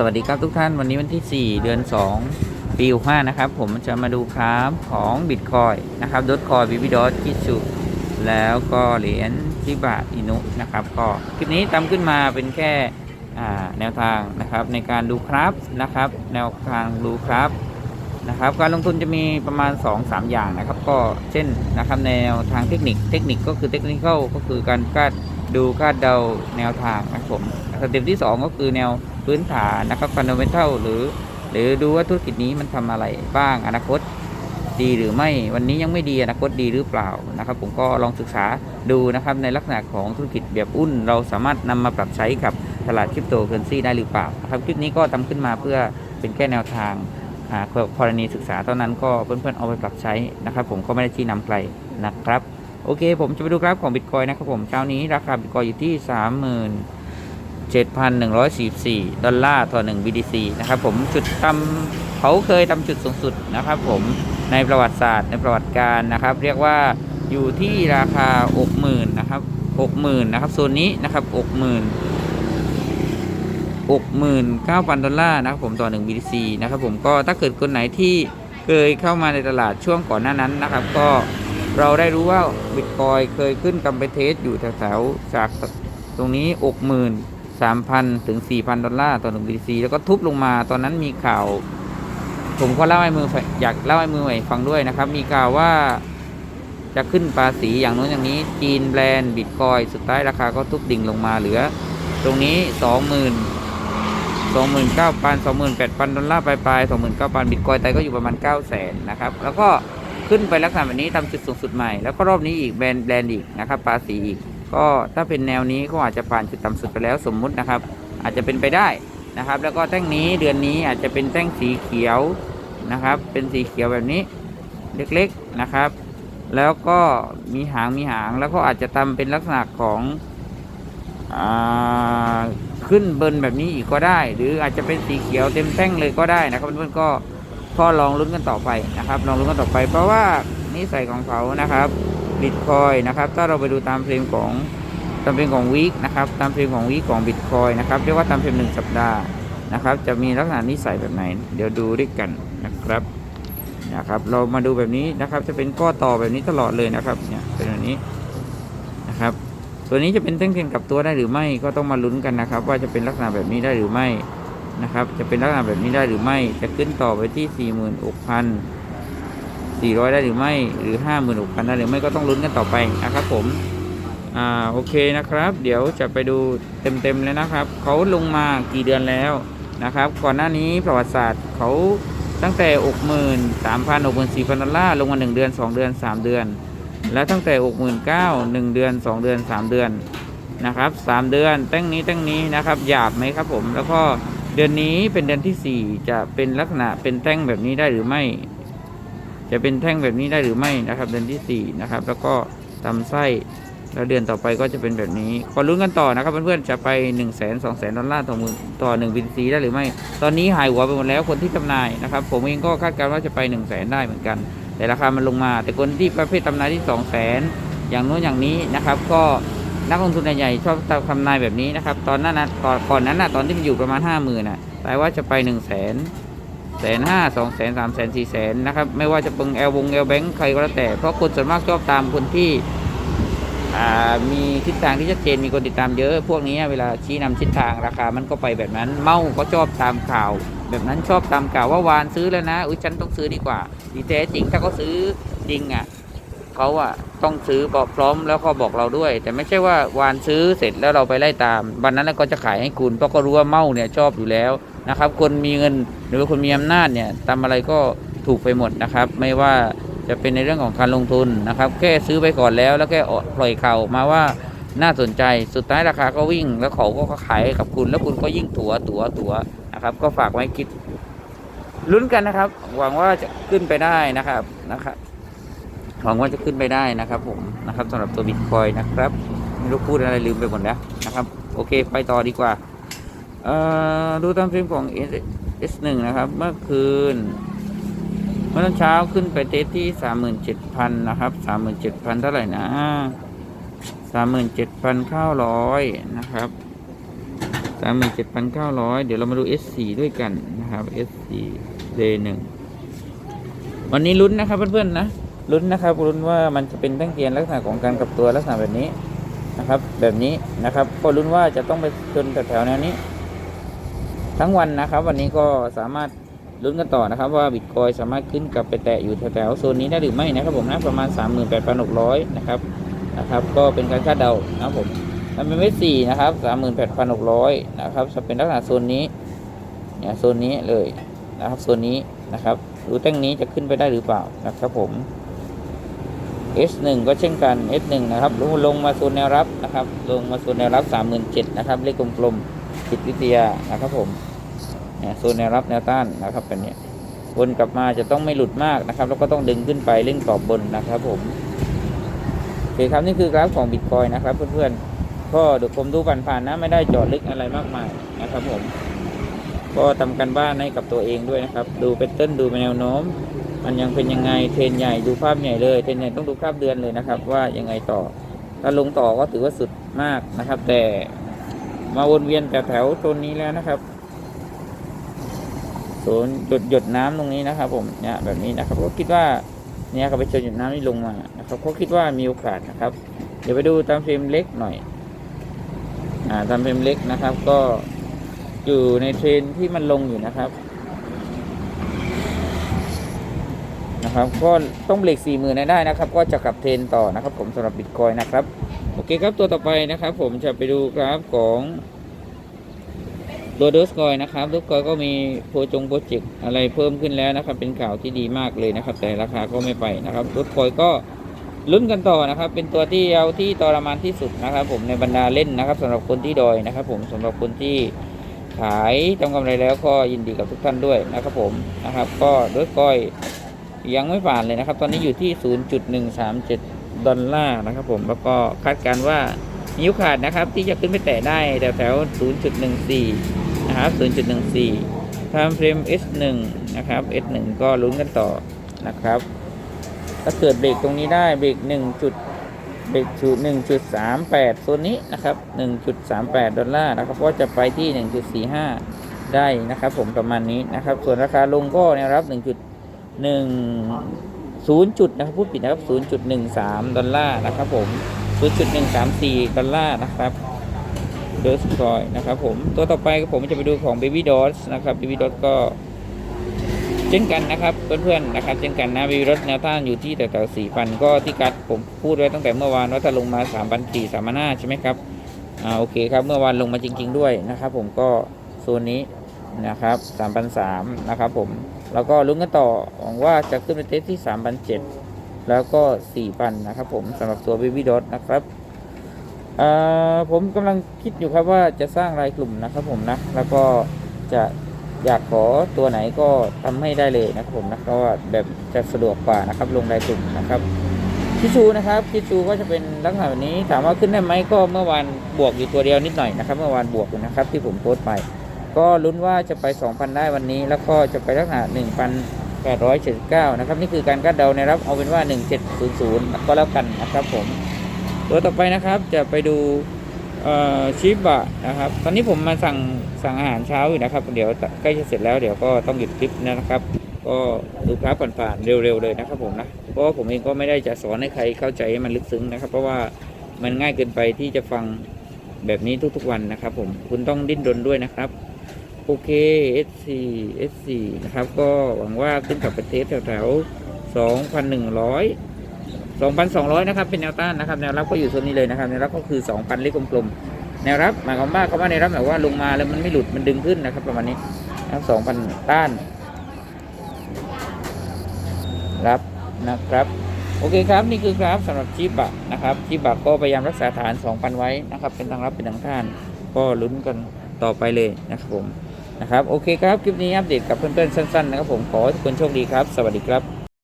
สวัสดีครับทุกท่านวันนี้วันที่ 4 เดือน 2 ปี65นะครับ ผมจะมาดูคราฟของบิตคอยนะครับดอทคอยบิบิดอทคิชูแล้วก็เหรียญชิบะอินุนะครับ ก็คลิปนี้ตามขึ้นมาเป็นแค่แนวทางนะครับ ในการดูคราฟนะครับ แนวทางดูคราฟนะครับ การลงทุนจะมีประมาณ 2-3 อย่างนะครับ ก็เช่นนะครับแนวทางเทคนิคเทคนิคก็คือเทคนิคก็คือการคาดดูคาดเดาแนวทางนะครับผมสเต็ปที่ 2 ก็คือแนว พื้นฐานนะครับฟันเดเมนทัลหรือ หรือดูว่าธุรกิจนี้มันทำอะไรบ้างอนาคตดีหรือไม่วันนี้ยังไม่ดีอนาคตดีหรือเปล่านะครับ ผมก็ลองศึกษาดูนะครับในลักษณะของธุรกิจแบบอุ้นเราสามารถนำมาปรับใช้กับตลาดคริปโตเคอเรนซีได้หรือเปล่าครับคลิปนี้ก็ทำขึ้นมาเพื่อเป็นแค่แนวทางอ่ากรณีศึกษาเท่านั้นก็เพื่อนๆเอาไปปรับใช้นะครับ ผมก็ไม่ได้ชี้นำใครนะครับ โอเค ผมจะไปดูกราฟของบิตคอยนะครับผมเช้านี้ราคาบิตคอยอยู่ที่ 7,144 ดอลลาร์ต่อ1 BTC นะครับผมจุดต่ำเขาเคยทำจุดสูงสุดนะครับผมในประวัติศาสตร์ในประวัติการนะครับ เรียกว่าอยู่ที่ราคา 60,000นะครับ60,000นะครับโซนนี้นะครับ60,000 69,000 ดอลลาร์นะครับผมต่อ 1 BTC นะครับผมก็ถ้าเกิดคนไหนที่เคยเข้ามาในตลาดช่วงก่อนหน้านั้นนะครับ ก็เราได้รู้ว่าบิตคอยเคยขึ้นกำไปเทสอยู่แถวๆจากตรงนี้ 60,000 3,000 ถึง 4,000 ดอลลาร์ต่อ1 BTC แล้วก็ทุบลงมาตอนนั้นมีข่าว ผมก็เล่าให้มืออยากเล่าให้มือใหม่ฟังด้วยนะครับ มีข่าวว่าจะขึ้นภาษีอย่างโน้นอย่างนี้จีนแบรนด์บิตคอยสุดท้ายราคาก็ทุบดิ่งลงมาเหลือ ตรงนี้ 20,000 29,000 28,000 ดอลลาร์ปลายๆ29,000 บิตคอยไทยก็อยู่ประมาณ 900,000นะครับ แล้วก็ ขึ้นไปลักษณะแบบนี้ทำจุดสูงสุดใหม่ แล้วก็รอบนี้อีกแบรนด์แบรนด์อีกนะครับภาษีอีก ก็ถ้าเป็นแนวนี้ก็อาจจะผ่านจุดต่ำสุดไปแล้วสมมุตินะครับ อาจจะเป็นไปได้นะครับ แล้วก็แท่งนี้เดือนนี้อาจจะเป็นแท่งสีเขียวนะครับ เป็นสีเขียวแบบนี้เล็กๆนะครับ แล้วก็มีหางมีหางแล้วก็อาจจะทำเป็นลักษณะของอขึ้นเบิร์นแบบนี้อีกก็ได้ หรืออาจจะเป็นสีเขียวเต็มแท่งเลยก็ได้นะครับเพื่อนๆก็ ก็ลองลุ้นกันต่อไปนะครับ ลองลุ้นกันต่อไป เพราะว่านิสัยของเขานะครับบิตคอยนะครับถ้าเราไปดูตามเฟรมของตามเฟรมของวีคนะครับตามเฟรมของวีคของบิตคอยนะครับเรียกว่าตามเฟรมหนึ่งสัปดาห์นะครับ จะมีลักษณะนิสัยแบบไหน เดี๋ยวดูด้วยกันนะครับนะครับเรามาดูแบบนี้นะครับ จะเป็นก้อต่อแบบนี้ตลอดเลยนะครับเนี่ยเป็นแบบนี้นะครับ ตัวนี้จะเป็นเส้นเทียนกับตัวได้หรือไม่ก็ต้องมาลุ้นกันนะครับ ว่าจะเป็นลักษณะแบบนี้ได้หรือไม่ นะครับ จะเป็นลักษณะแบบนี้ได้หรือไม่ จะขึ้นต่อไปที่ 46,400 ได้หรือไม่ หรือ 56,000 ได้หรือไม่ก็ต้องลุ้นกันต่อไปนะครับผม อ่า โอเคนะครับ เดี๋ยวจะไปดูเต็มๆเลยนะครับ เขาลงมากี่เดือนแล้วนะครับ ก่อนหน้านี้ประวัติศาสตร์เขาตั้งแต่63,000 64,000 ดอลลาร์ ลงมา 1 เดือน 2 เดือน 3 เดือน แล้วตั้งแต่ 69,000 1 เดือน 2 เดือน 3 เดือนนะครับ 3 เดือน แต้งนี้แต้งนี้นะครับ หยาบไหมครับผม แล้วก็ เดือนนี้เป็นเดือนที่ 4 จะเป็นลักษณะเป็นแท่งแบบนี้ได้หรือไม่ จะเป็นแท่งแบบนี้ได้หรือไม่นะครับ เดือนที่4นะครับแล้วก็ทำไส้แล้วเดือนต่อไปก็จะเป็นแบบนี้ขอลุ้นกันต่อนะครับเพื่อนๆจะไป1นึ่งแสนสองแสนดอลลาร์ต่อมือต่อ1บินซีได้หรือไม่ ตอนนี้หายหัวไปหมดแล้วคนที่จำหน่ายนะครับ ผมเองก็คาดการณ์ว่าจะไป1นึ่งแสนได้เหมือนกัน แต่ราคามันลงมา แต่คนที่ประเภททำนายที่2 0 0แสนอย่างโน้นอย่างนี้นะครับ ก็ นักลงทุนใหญ่ๆชอบทำนายแบบนี้นะครับ ตอนนั้นนะตอนก่อนนั้นนะตอนที่มันอยู่ประมาณ5 0,000ื่นนะแต่ว่าจะไป1นึ่งแสนแสนห้าสองแสนสามแสนสี่แสนนะครับ ไม่ว่าจะเป็นแอลวงแอลแบงค์ใครก็แล้วแต่ เพราะคนส่วนมากชอบตามคนที่มีทิศทางที่ชัดเจนมีคนติดตามเยอะ พวกนี้เวลาชี้นำทิศทางราคามันก็ไปแบบนั้น เมาก็ชอบตามข่าว แบบนั้นชอบตามข่าวว่าวานซื้อแล้วนะอุ้ยฉันต้องซื้อดีกว่าดีแท้จริงถ้าเขาซื้อจริงอะ เขาอะต้องซื้อพร้อมแล้วก็บอกเราด้วย แต่ไม่ใช่ว่าวานซื้อเสร็จแล้วเราไปไล่ตาม วันนั้นก็จะขายให้คุณเพราะก็รู้ว่าเมาเนี่ยชอบอยู่แล้วนะครับ คนมีเงินหรือว่าคนมีอำนาจเนี่ยทำอะไรก็ถูกไปหมดนะครับ ไม่ว่าจะเป็นในเรื่องของการลงทุนนะครับแค่ซื้อไปก่อนแล้วแล้วแค่ปล่อยข่าวมาว่าน่าสนใจสุดท้ายราคาก็วิ่ง แล้วเขาก็ขายกับคุณ แล้วคุณก็ยิ่งถัวถัวถัวนะครับ ก็ฝากไว้คิดลุ้นกันนะครับ หวังว่าจะขึ้นไปได้นะครับนะครับ หวังว่าจะขึ้นไปได้นะครับผมนะครับสำหรับตัวบิตคอยนะครับไม่รู้พูดอะไรลืมไปหมดแล้วนะครับ โอเคไปต่อดีกว่าเอ่อดูตามฟิล์มของ S1 นะครับ เมื่อคืน เมื่อตอนเช้าขึ้นไปเทสที่สามหมื่นเจ็ดพันนะครับสามหมื่นเจ็ดพันเท่าไหร่นะสามหมื่นเจ็ดพันเก้าร้อยนะครับสามหมื่นเจ็ดพันเก้าร้อยเดี๋ยวเรามาดู S4 ด้วยกันนะครับ S4 J1 วันนี้ลุ้นนะครับเพื่อนๆนะ ลุ้นนะครับลุ้นว่ามันจะเป็นแท่งเทียนลักษณะของการกลับตัวลักษณะแบบนี้นะครับ แบบนี้นะครับ ก็ลุ้นว่าจะต้องไปจนแถวแนวนี้ ทั้งวันนะครับ วันนี้ก็สามารถลุ้นกันต่อนะครับ ว่าบิตคอยสามารถขึ้นกลับไปแตะอยู่แถวๆโซนนี้ได้หรือไม่นะครับผมนะประมาณ 38,600 นะครับนะครับ ก็เป็นการคาดเดานะครับผมมันเป็นเวทสี่นะครับ 38,600 นะครับจะเป็นลักษณะโซนนี้เนี่ยโซนนี้เลยนะครับโซนนี้นะครับดูแท่งนี้จะขึ้นไปได้หรือเปล่านะครับผม S1 ก็เช่นกัน S1 นะครับลงลงมาโซนแนวรับนะครับ ลงมาโซนแนวรับ 37,000นะครับ เลขกลมๆจิตวิทยานะครับผมเนี่ยโซนแนวรับแนวต้านนะครับเป็นเนี่ยวนกลับมาจะต้องไม่หลุดมากนะครับ แล้วก็ต้องดึงขึ้นไปเล่นกรอบบนนะครับผมโอเคครับนี่คือกราฟของบิตคอยนะครับเพื่อนๆก็เดี๋ยวผมดูผ่านๆนะไม่ได้จอดลึกอะไรมากมายนะครับผมก็ทำกันบ้านให้กับตัวเองด้วยนะครับ ดูแพทเทิร์นดูแนวโน้ม มันยังเป็นยังไงเทรนใหญ่ดูภาพใหญ่เลยเทรนใหญ่ต้องดูภาพเดือนเลยนะครับ ว่ายังไงต่อ ถ้าลงต่อก็ถือว่าสุดมากนะครับ แต่มาวนเวียนแต่แถวโซนนี้แล้วนะครับโซนหยดหยดน้ำตรงนี้นะครับ ผมเนี่ยแบบนี้นะครับก็คิดว่าเนี่ยครับไปเจอหยดน้ำนี่ลงมานะครับก็คิดว่ามีโอกาสนะครับ เดี๋ยวไปดูตามเฟรมเล็กหน่อยอ่าตามเฟรมเล็กนะครับ ก็อยู่ในเทรนที่มันลงอยู่นะครับ นะครับก็ต้องเบรกสี่หมื่นได้นะครับ ก็จะกลับเทรนต่อนะครับ ผมสำหรับบิตคอยนะครับ โอเคครับตัวต่อไปนะครับ ผมจะไปดูกราฟของตัวดอสคอยนะครับดอสคอยก็มีโปรจงโปรเจกต์อะไรเพิ่มขึ้นแล้วนะครับ เป็นข่าวที่ดีมากเลยนะครับ แต่ราคาก็ไม่ไปนะครับดอสคอยก็ลุ้นกันต่อนะครับ เป็นตัวที่เอาที่ทรมานที่สุดนะครับ ผมในบรรดาเล่นนะครับสำหรับคนที่ดอยนะครับ ผมสำหรับคนที่ขายทำกำไรแล้วก็ยินดีกับทุกท่านด้วยนะครับ ผมนะครับ ก็ดอสคอย ยังไม่ผ่านเลยนะครับ ตอนนี้อยู่ที่ 0.137 ดอลลาร์นะครับผม แล้วก็คาดการ์ว่ามีโอกาสนะครับ ที่จะขึ้นไปแตะได้แถวแถวๆ0.14 นะครับ 0.14 time frame S1 นะครับ S1 ก็ลุ้นกันต่อนะครับ ถ้าเกิดเบรกตรงนี้ได้เบรก1จุดเบรกจุด1.38 โซนนี้นะครับ 1.38 ดอลลาร์นะครับ ก็จะไปที่ 1.45 ได้นะครับ ผมประมาณนี้นะครับ ส่วนราคาลงก็แนวรับ 1. หนึ่งศูนย์จุดนะครับพูดผิดนะครับศูนย์จุดหนึ่งสามดอลลาร์นะครับผมศูนย์จุดหนึ่งสามสี่ดอลลาร์นะครับเดอร์สคอยนะครับผมตัวต่อไปผมจะไปดูของ Baby d o t นะครับ Baby d o t ก็ เช่นกันนะครับเพื่อนๆนะครับเช่นกันนะ Baby d o t แนวต้านอยู่ที่แต่แต่สี่พันก็ที่กัดผมพูดไว้ตั้งแต่เมื่อวานว่าถ้าลงมาสามพันสี่สามพันห้าใช่ไหมครับอ่าโอเคครับเมื่อวานลงมาจริง ๆ ด้วยนะครับ ผมก็โซนนี้นะครับสามพันสามนะครับผม แล้วก็ลุ้นกันต่อหวังว่าจะขึ้นไปเทสที่3 0 0 แล้วก็ 4,000 นะครับผมสำหรับตัว Baby Dot นะครับผมกำลังคิดอยู่ครับว่าจะสร้างรายกลุ่มนะครับผมนะ แล้วก็จะอยากขอตัวไหนก็ทำให้ได้เลยนะครับผมนะเพราะว่าแบบจะสะดวกกว่านะครับลงรายกลุ่มนะครับคิชูนะครับคิชูก็จะเป็นลักษณะแบบนี้ถามว่าขึ้นได้ไหมก็เมื่อวานบวกอยู่ตัวเดียวนิดหน่อยนะครับ เมื่อวานบวกอยู่นะครับ ที่ผมโพสต์ไป ก็ลุ้นว่าจะไป 2,000 ได้วันนี้ แล้วก็จะไปลักษณะ1,879 นะครับ นี่คือการคาดเดานะครับ เอาเป็นว่า 1700 ก็แล้วกันนะครับผม ตัวต่อไปนะครับจะไปดูชิบะนะครับ ตอนนี้ผมมาสั่งสั่งอาหารเช้าอยู่นะครับ เดี๋ยวใกล้จะเสร็จแล้วเดี๋ยวก็ต้องหยุดคลิปนะครับ ก็ดูกราฟผ่านๆเร็วๆเลยนะครับผมนะ เพราะผมเองก็ไม่ได้จะสอนให้ใครเข้าใจให้มันลึกซึ้งนะครับ เพราะว่ามันง่ายเกินไปที่จะฟังแบบนี้ทุกๆวันนะครับผม คุณต้องดิ้นรนด้วยนะครับ โอเค S4 S4 นะครับ ก็หวังว่าขึ้นกับประเทศแถวๆ2,100 2,200 นะครับ เป็นแนวต้านนะครับ แนวรับก็อยู่โซนนี้เลยนะครับ แนวรับก็คือ 2,000 เลขกลมๆ แนวรับหมายความว่าคำว่าแนวรับหมายว่าลงมาแล้วมันไม่หลุด มันดึงขึ้นนะครับ ประมาณนี้นะครับ2,000 ต้าน รับนะครับ โอเคครับ นี่คือกราฟสำหรับชิบะนะครับชิบะก็พยายามรักษาฐาน 2,000 ไว้นะครับ เป็นทางรับเป็นทางต้าน ก็ลุ้นกันต่อไปเลยนะครับผม นะครับโอเคครับคลิปนี้อัปเดตกับเพื่อนๆสั้นๆนะครับผมขอทุกคนโชคดีครับ สวัสดีครับ